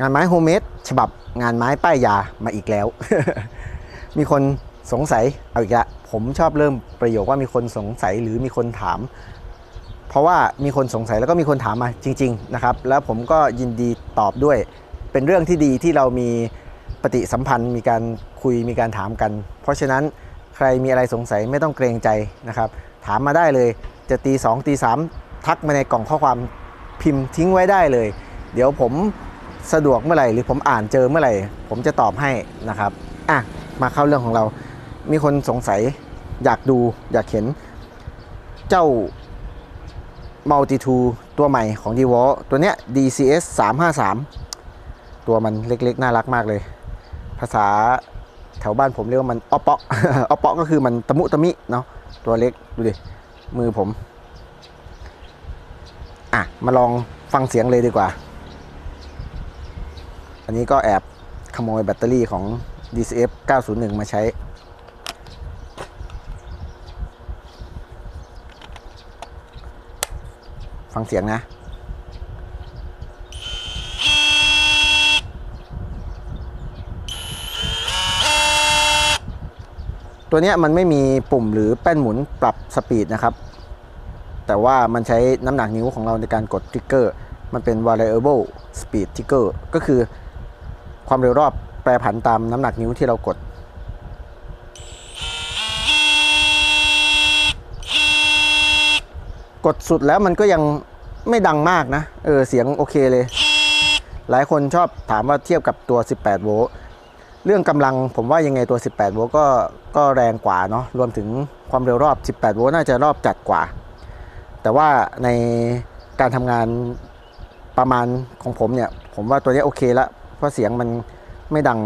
งานไม้โฮมเมดฉบับงานไม้ป้ายยามาอีกแล้ว มีคนสงสัยเอาอีกละผมชอบเริ่มประโยคว่ามีคนสงสัยหรือมีคนถาม เพราะว่ามีคนสงสัยแล้วก็มีคนถามมาจริง ๆนะครับ แล้วผมก็ยินดีตอบด้วย เป็นเรื่องที่ดีที่เรามีปฏิสัมพันธ์ มีการคุยมีการถามกัน เพราะฉะนั้นใครมีอะไรสงสัยไม่ต้องเกรงใจนะครับ ถามมาได้เลยจะตีสองตีสามทักมาในกล่องข้อความพิมพ์ทิ้งไว้ได้เลย เดี๋ยวผม สะดวกเมื่อไหร่หรือผมอ่านเจอเมื่อไหร่ ผมจะตอบให้นะครับอะมาเข้าเรื่องของเรา มีคนสงสัยอยากดูอยากเห็น เจ้า Multi-Tool ตัวใหม่ของ d w a l ตัวเนี้ย DCS 353 ตัวมันเล็กๆ น่ารักมากเลย ภาษาแถวบ้านผมเรียกว่ามันออปเปาะออปเปาะก็คือมันตะมุตะมิเนาะตัวเล็ก ดูดิ มือผม อะ มาลองฟังเสียงเลยดีกว่า อันนี้ก็แอบขโมยแบตเตอรี่ของ DCF 901 มาใช้ ฟังเสียงนะตัวนี้มันไม่มีปุ่มหรือแป้นหมุนปรับสปีดนะครับ แต่ว่ามันใช้น้ำหนักนิ้วของเราในการกดทริกเกอร์ มันเป็น variable speed trigger ก็คือ ความเร็วรอบแปรผันตามน้ำหนักนิ้วที่เรากด กดสุดแล้วมันก็ยังไม่ดังมากนะ เออ เสียงโอเคเลย หลายคนชอบถามว่าเทียบกับตัว 18 โวลต์ เรื่องกำลังผมว่ายังไงตัว 18 โวลต์ก็ก็แรงกว่าเนาะ รวมถึงความเร็วรอบ 18 โวลต์น่าจะรอบจัดกว่า แต่ว่าในการทำงานประมาณของผมเนี่ย ผมว่าตัวนี้โอเคละ เพราะเสียงมันไม่ดัง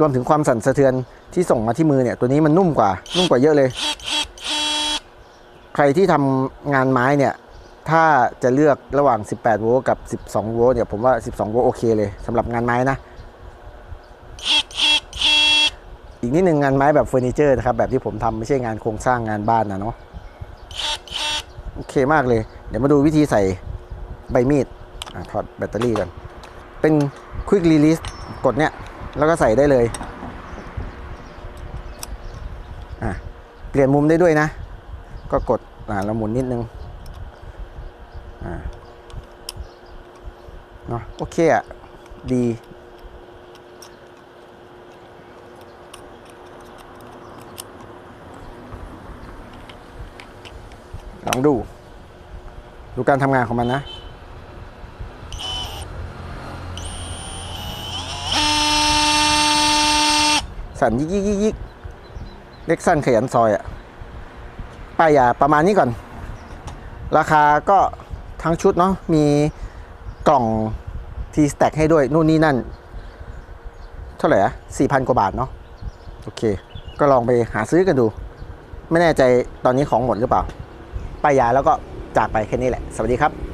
รวมถึงความสั่นสะเทือนที่ส่งมาที่มือเนี่ย ตัวนี้มันนุ่มกว่า นุ่มกว่าเยอะเลย ใครที่ทำงานไม้เนี่ย ถ้าจะเลือกระหว่าง 18 โวลต์กับ 12 โวลต์เนี่ย ผมว่า 12 โวลต์โอเคเลยสำหรับงานไม้นะ อีกนิดนึงงานไม้แบบเฟอร์นิเจอร์นะครับ แบบที่ผมทำไม่ใช่งานโครงสร้างงานบ้านนะเนาะ โอเคมากเลย เดี๋ยวมาดูวิธีใส่ใบมีด ถอดแบตเตอรี่กันเป็น Quick Release กดเนี่ยแล้วก็ใส่ได้เลยอะเปลี่ยนมุมได้ด้วยนะ ก็กดอ่าแล้วหมุนนิดนึงอ่าเนาะโอเคอะ ดีลองดู ดูการทำงานของมันนะ สั่นยิกยิกยิกยิกเล็กสั้นขยันซอยอะป้ายยาประมาณนี้ก่อน ราคาก็ทั้งชุดเนาะมีกล่องทีสแต็กให้ด้วยนู่นนี่นั่น เท่าไหร่อะสี่พันกว่าบาทเนาะโอเค ก็ลองไปหาซื้อกันดู ไม่แน่ใจตอนนี้ของหมดหรือเปล่าป้ายยาแล้วก็จากไปแค่นี้แหละ สวัสดีครับ